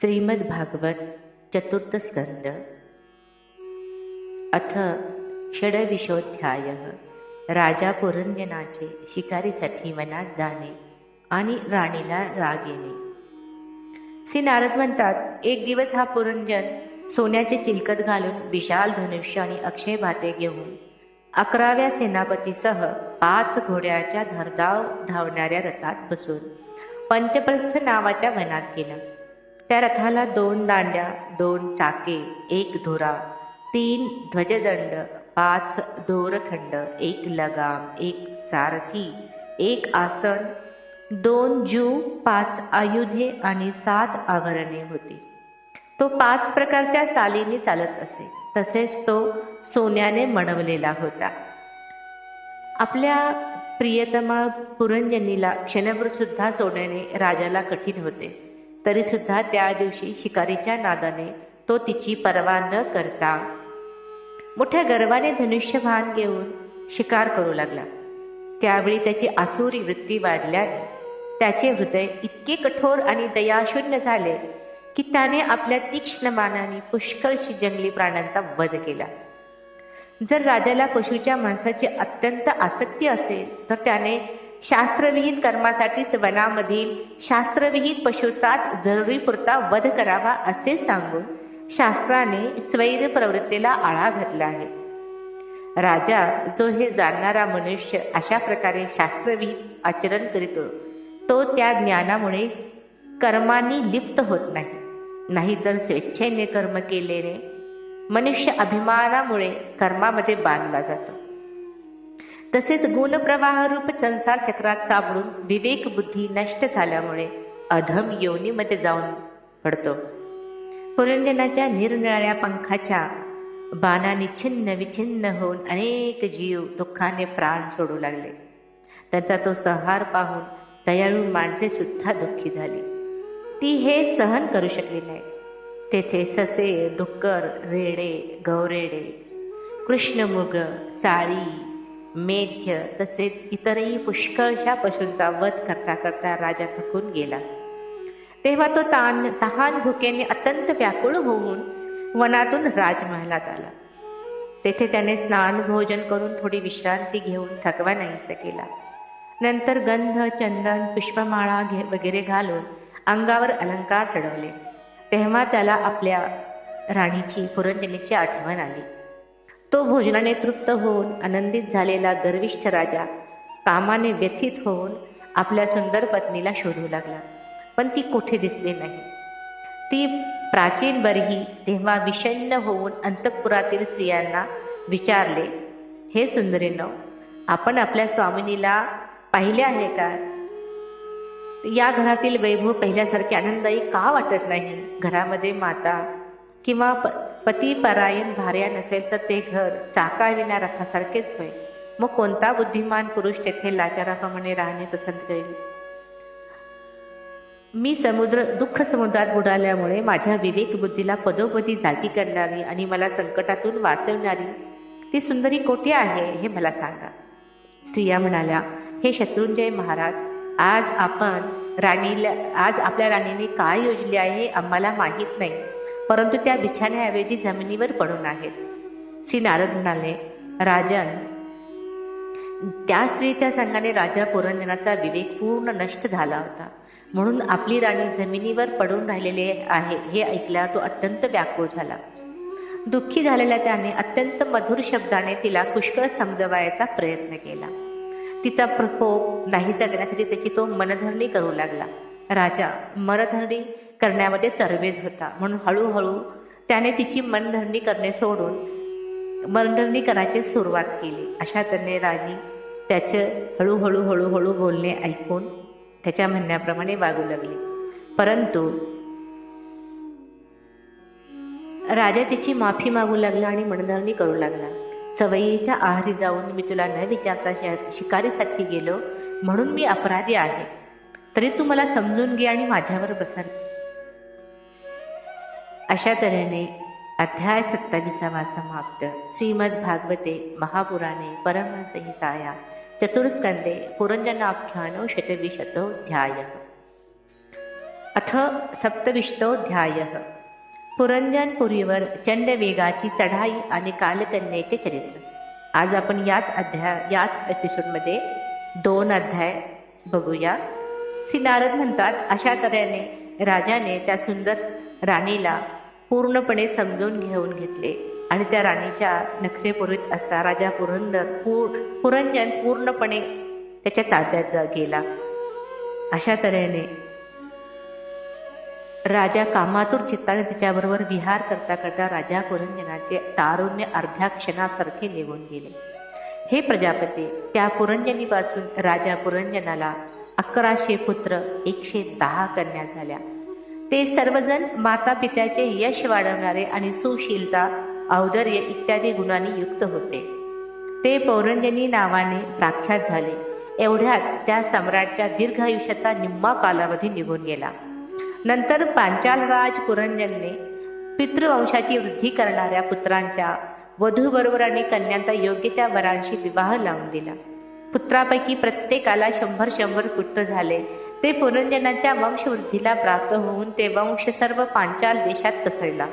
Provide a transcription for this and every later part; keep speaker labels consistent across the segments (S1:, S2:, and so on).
S1: श्रीमद भागवत चतुर्थ स्कंद। अथ षडविशोध्याय। राजा पुरंजनाचे शिकारीसाठी वनात जाणे आणि राणीला राग येणे। श्री नारद म्हणतात एक दिवस हा पुरंजन सोन्याचे चिलकत घालून विशाल धनुष्य आणि अक्षय भाते घेऊन अकराव्या सेनापतीसह पाच घोड्याच्या धरधाव धावणाऱ्या रथात बसून पंचप्रस्थ नावाच्या वनात गेला। त्या रथाला दोन दांड्या दोन चाके एक धुरा तीन ध्वजदंड पाच दोरखंड एक लगाम एक सारथी एक आसन दोन जू पाच आयुधे आणि सात आवरणे होती. तो पाच प्रकारच्या चालीने चालत असे. तसेच तो सोन्याने मणवलेला होता. आपल्या प्रियतमा पुरंजनीला क्षणभर सुद्धा सोन्याने राजाला कठीण होते. तरीसुद्धा त्या दिवशी शिकारीच्या नादाने तो तिची पर्वा न करता मोठ्या गर्वाने धनुष्यभान घेऊन शिकार करू लागला. त्यावेळी त्याची आसुरी वृत्ती वाढल्याने त्याचे हृदय इतके कठोर आणि दयाशून्य झाले की त्याने आपल्या तीक्ष्ण मानाने पुष्कळशी जंगली प्राण्यांचा वध केला. जर राजाला पशूच्या माणसाची अत्यंत आसक्ती असेल तर त्याने शास्त्रविहित कर्मासाठीच वनामधील शास्त्रविहित पशूचाच जरुरीपुरता वध करावा असे सांगून शास्त्राने स्वैर प्रवृत्तीला आळा घातला आहे. राजा जो हे जाणणारा मनुष्य अशा प्रकारे शास्त्रविहित आचरण करीतो तो त्या ज्ञानामुळे कर्मांनी लिप्त होत नाही. नाहीतर स्वेच्छेने कर्म केलेने मनुष्य अभिमानामुळे कर्मामध्ये बांधला जातो. तसेच गुणप्रवाहरूप संसार चक्रात सापडून विवेक बुद्धी नष्ट झाल्यामुळे अधम योनीमध्ये जाऊन पडतो. पुरंजनाच्या निरनिराळ्या पंखाच्या बाणाने विछिन्न होऊन अनेक जीव दुःखाने प्राण सोडू लागले. त्यांचा तो संहार पाहून दयाळू माणसे सुद्धा दुःखी झाली. ती हे सहन करू शकली नाही. तेथे ससे डुक्कर रेडे गौरेडे कृष्णमृग साळी मेध्य तसेच इतरही पुष्कळशा पशूंचा वध करता करता राजा थकून गेला. तेव्हा तो तान तहान भुकेने अत्यंत व्याकुळ होऊन वनातून राजमहालात आला. तेथे त्याने स्नान भोजन करून थोडी विश्रांती घेऊन थकवा नाहीसा केला. नंतर गंध चंदन पुष्पमाळा घे वगैरे घालून अंगावर अलंकार चढवले. तेव्हा त्याला आपल्या राणीची पुरंजनीची आठवण आली. तो भोजनाने तृप्त होऊन आनंदित झालेला गर्विष्ठ राजा कामाने व्यथित होऊन आपल्या सुंदर पत्नीला शोधू लागला. पण ती कुठे दिसली नाही. ती प्राचीन बरही तेव्हा विषण्ण होऊन अंतपुरातील स्त्रियांना विचारले हे सुंदरीनो आपण आपल्या स्वामिनीला पाहिले आहे का? या घरातील वैभव पहिल्यासारखे आनंददायी का वाटत नाही? घरामध्ये माता किंवा प पती परायण भार्या नसेल तर ते घर चाकाविना रथासारखेच होय मग कोणता बुद्धिमान पुरुष तेथे लाचाराप्रमाणे राहणे पसंत करेल? मी समुद्र दुःख समुद्रात बुडाल्यामुळे माझ्या विवेक बुद्धीला पदोपदी जागी करणारी आणि मला संकटातून वाचवणारी ती सुंदरी कोठे आहे हे मला सांगा. स्त्रिया म्हणाल्या हे शत्रुंजय महाराज आज आपण राणीला आज आपल्या राणीने काय योजले आहे हे आम्हाला माहीत नाही. परंतु त्या बिछाण्याऐवजी जमिनीवर पडून आहेत. श्री नारद म्हणाले राजन त्या स्त्रीच्या संघाने राजा पुरंजनाचा विवेक पूर्ण नष्ट झाला होता. म्हणून आपली राणी जमिनीवर पडून राहिलेले आहे हे ऐकल्या तो अत्यंत व्याकुळ झाला. दुःखी झालेल्या त्याने अत्यंत मधुर शब्दाने तिला पुष्कळ समजवायचा प्रयत्न केला. तिचा प्रकोप नाहीसा देण्यासाठी त्याची तो मनधरणी करू लागला. राजा मनधरणी करण्यामध्ये तरवेज होता. म्हणून हळूहळू त्याने तिची मनधरणी करणे सोडून मनधरणी करायची सुरुवात केली. अशा त्याने राणी त्याचं हळूहळू हळूहळू बोलणे ऐकून त्याच्या म्हणण्याप्रमाणे वागू लागली. परंतु राजा तिची माफी मागू लागला आणि मनधरणी करू लागला. सवयीच्या आहारी जाऊन मी तुला न विचारता शिकारीसाठी गेलो म्हणून मी अपराधी आहे. तरी तू मला समजून घे आणि माझ्यावर बसन अशा तऱ्हेने अध्याय सत्तावीसावा समाप्त. श्रीमद भागवते महापुराणे परमसंहिताया चतुर्स्कंदे पुरंजनाख्यानो शतविशतोऽध्यायः. अथ सप्तविष्टोध्याय पुरंजनपुरीवर चंडवेगाची चढाई आणि कालकन्येचे चरित्र. आज आपण याच अध्याय याच एपिसोडमध्ये दोन अध्याय बघूया. श्री नारद म्हणतात अशा तऱ्हेने राजाने त्या सुंदर राणीला पूर्णपणे समजून घेऊन घेतले. आणि त्या राणीच्या नखरे पुरवीत असता राजा पुरंदर पूर पुरंजन पूर्णपणे त्याच्या ताब्यात जा गेला. अशा तऱ्हेने राजा कामातूर चित्ताने तिच्याबरोबर विहार करता करता राजा पुरंजनाचे तारुण्य अर्ध्या क्षणासारखे निघून गेले. हे प्रजापती त्या पुरंजनीपासून राजा पुरंजनाला अकराशे पुत्र एकशे दहा कन्या झाल्या. ते सर्वजण माता पित्याचे यश वाढवणारे आणि सुशीलता औदर्य इत्यादी गुणांनी युक्त होते. ते पौरंजनी नावाने प्रख्यात झाले. एवढ्यात त्या सम्राटच्या दीर्घ आयुष्याचा निम्मा कालावधी निघून गेला. नंतर पांचालराज पुरंजनने पितृवंशाची वृद्धी करणाऱ्या पुत्रांच्या वधूबरोबर आणि कन्यांचा योग्य त्या वरांशी विवाह लावून दिला. पुत्रापैकी प्रत्येकाला शंभर शंभर पुत्र झाले. ते पुरंजनाच्या वंशवृद्धीला प्राप्त होऊन ते वंश सर्व पांचाल देशात पसरला.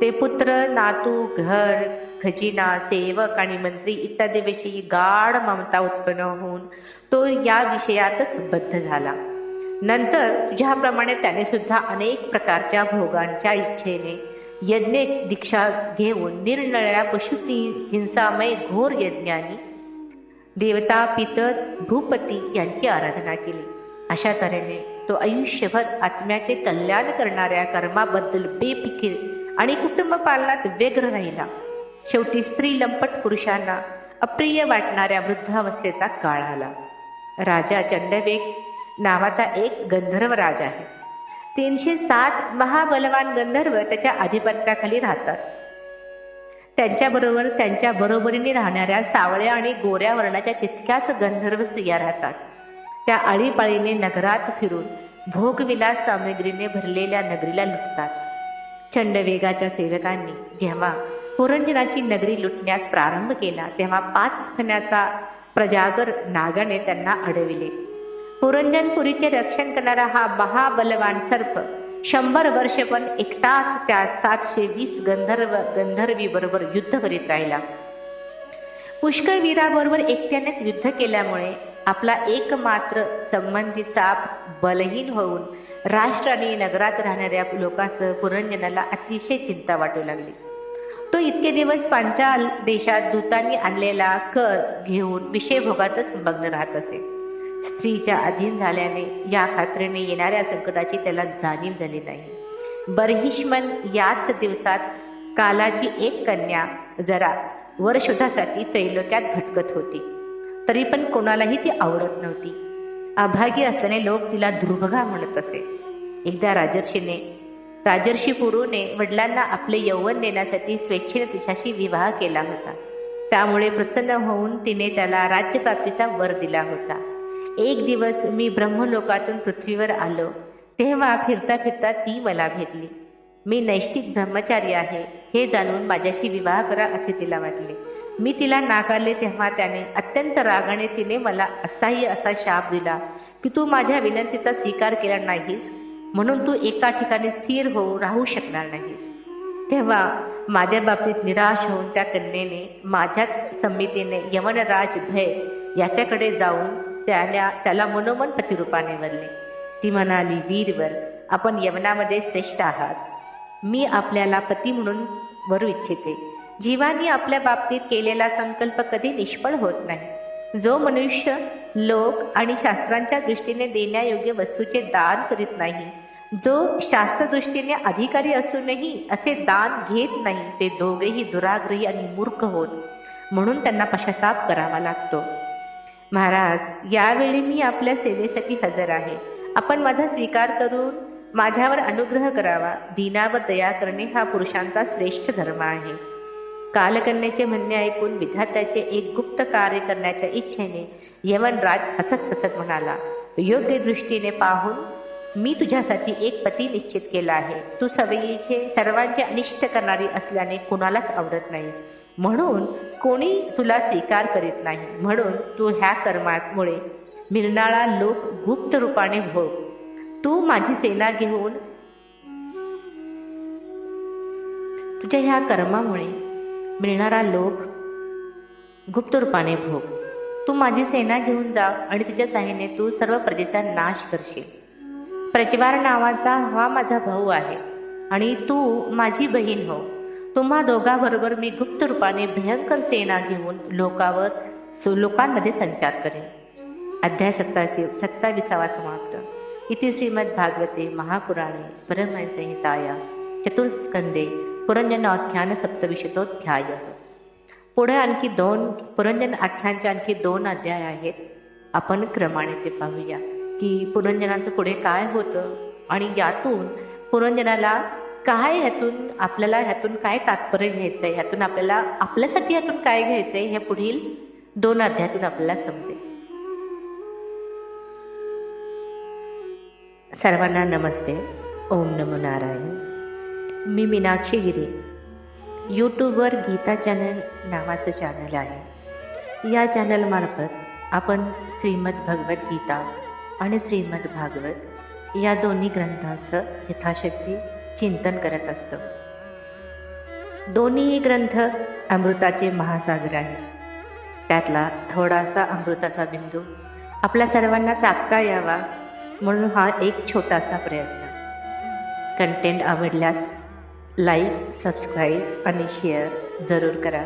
S1: ते पुत्र नातू घर खजिना सेवक आणि मंत्री इत्यादी विषयी गाढ ममता उत्पन्न होऊन तो या विषयातच बद्ध झाला. नंतर तुझ्याप्रमाणे त्याने सुद्धा अनेक प्रकारच्या भोगांच्या इच्छेने यज्ञ दीक्षा घेऊन निरनिळ्या पशुसी हिंसामय घोर यज्ञानी देवता पितर भूपती यांची आराधना केली. अशा तऱ्हेने तो आयुष्यभर आत्म्याचे कल्याण करणाऱ्या कर्माबद्दल बेफिकीर आणि कुटुंब पालनात व्यग्र राहिला. शेवटी स्त्री लंपट पुरुषांना अप्रिय वाटणाऱ्या वृद्धावस्थेचा काळ आला. राजा चंडवेग नावाचा एक गंधर्व राजा आहे. तीनशे साठ महाबलवान गंधर्व त्याच्या आधिपत्याखाली राहतात. त्यांच्याबरोबर त्यांच्या बरोबरीने राहणाऱ्या सावळ्या आणि गोऱ्या वर्णाच्या तितक्याच गंधर्व स्त्रिया राहतात. त्या आळीपाळीने नगरात फिरून भोगविलास सामग्रीने भरलेल्या नगरीला लुटतात. चंडवेगाच्या सेवकांनी जेव्हा पुरंजनाची नगरी लुटण्यास प्रारंभ केला तेव्हा पाच फण्याचा प्रजागर नागाने त्यांना अडविले. पुरंजनपुरीचे रक्षण करणारा हा महाबलवान सर्प शंभर वर्ष पण एकटाच त्या सातशे वीस गंधर्व गंधर्वी बरोबर युद्ध करीत राहिला. पुष्कळ वीराबरोबर एकट्यानेच युद्ध केल्यामुळे आपला एकमात्र संबंधी साप बलहीन होऊन राष्ट्र आणि नगरात राहणाऱ्या लोकांसह पुरंजनाला अतिशय चिंता वाटू लागली. तो इतके दिवस पांचाल देशात दूतांनी आणलेला कर घेऊन विषयभोगातच मग्न राहत असे. स्त्रीच्या अधीन झाल्याने या खात्रीने येणाऱ्या संकटाची त्याला जाणीव झाली नाही. बर्हिष्मन याच दिवसात कालाची एक कन्या जरा वर्षोधासाठी त्रैलोक्यात भटकत होती. तरी पण कोणालाही ती आवडत नव्हती. अभागी असल्याने लोक तिला दुर्भगा म्हणत असे. एकदा राजर्षीने राजर्षी गुरुने वडिलांना आपले यौवन देण्यासाठी स्वेच्छेने तिच्याशी विवाह केला होता. त्यामुळे प्रसन्न होऊन तिने त्याला राज्यप्राप्तीचा वर दिला होता. एक दिवस मी ब्रह्मलोकातून पृथ्वीवर आलो. तेव्हा फिरता फिरता ती मला भेटली. मी नैष्टिक ब्रह्मचारी आहे हे जाणून माझ्याशी विवाह करा असे तिला वाटले. मी तिला नाकारले तेव्हा त्याने अत्यंत रागाने तिने मला असह्य असा शाप दिला की तू माझ्या विनंतीचा स्वीकार केला नाहीस म्हणून तू एका ठिकाणी स्थिर हो राहू शकणार नाहीस. तेव्हा माझ्या बाबतीत निराश होऊन त्या कन्येने माझ्याच संमितीने यमनराज भय याच्याकडे जाऊन त्याला त्याला मनोमन प्रतिरूपाने वरले. ती म्हणाली वीरवर आपण यवनामध्ये श्रेष्ठ आहात. मी आपल्याला पती म्हणून वरू इच्छिते. जीवानी आपल्या बाबतीत केलेला संकल्प कधी निष्फळ होत नाही. जो मनुष्य लोक आणि शास्त्रांच्या दृष्टीने देण्यायोग्य वस्तूचे दान करीत नाही जो शास्त्रदृष्टीने अधिकारी असूनही असे दान घेत नाही ते दोघेही दुराग्रही आणि मूर्ख होत म्हणून त्यांना पश्चाताप करावा लागतो. महाराज यावेळी मी आपल्या सेवेसाठी हजर आहे. आपण माझा स्वीकार करून माझ्यावर अनुग्रह करावा. दिनावर दया करणे हा पुरुषांचा श्रेष्ठ धर्म आहे. कालकन्याचे म्हणणे ऐकून विधात्याचे एक गुप्त कार्य करण्याच्या इच्छेने यवनराज हसत हसत म्हणाला योग्य दृष्टीने पाहून मी तुझ्यासाठी एक पती निश्चित केला आहे. तू सवयीचे सर्वांचे अनिष्ट करणारी असल्याने कुणालाच आवडत नाहीस. म्हणून कोणी तुला स्वीकार करीत नाही. म्हणून तू ह्या कर्मामुळे मिळणारा लोक गुप्त रूपाने भोग. तू माझी सेना घेऊन तुझ्या ह्या कर्मामुळे मिळणारा लोक गुप्त रूपाने भोग. तू माझी सेना घेऊन जा आणि तिच्या साह्याने तू सर्व प्रजेचा नाश करशील. प्रजवार नावाचा हा माझा भाऊ आहे आणि तू माझी बहीण हो. तुम्हा दोघाबरोबर मी गुप्त रूपाने भयंकर सेना घेऊन लोकावर लोकांमध्ये संचार करेन. अध्याय सत्ताशी सत्ताविसावा समाप्त. इति श्रीमद भागवते महापुराणे परमसंहिताया चतुर्स्कंदे पुरंजन आख्यान सप्तविशतोध्याय. पुढे आणखी दोन पुरंजन आख्यानचे आणखी दोन अध्याय आहेत. आपण क्रमाने ते पाहूया की पुरंजनाचं पुढे काय होतं आणि यातून पुरंजनाला काय ह्यातून आपल्याला ह्यातून काय तात्पर्य घ्यायचं आहे ह्यातून आपल्याला आपल्यासाठी ह्यातून काय घ्यायचं आहे हे पुढील दोन अध्यायातून आपल्याला समजेल. सर्वांना नमस्ते. ओम नमो नारायण. मी मीनाक्षी गिरी. यूट्यूबवर गीता चॅनल नावाचं चॅनल आहे. या चॅनलमार्फत आपण श्रीमद भगवद्गीता आणि श्रीमद भागवत या दोन्ही ग्रंथांचं यथाशक्ती चिंतन करत असतो. दोन्ही ग्रंथ अमृताचे महासागर आहे त्यातला थोडासा अमृताचा बिंदू आपल्या सर्वांना चाकता यावा म्हणून हा एक छोटासा प्रयत्न. कंटेंट आवडल्यास लाईक सबस्क्राईब आणि शेअर जरूर करा.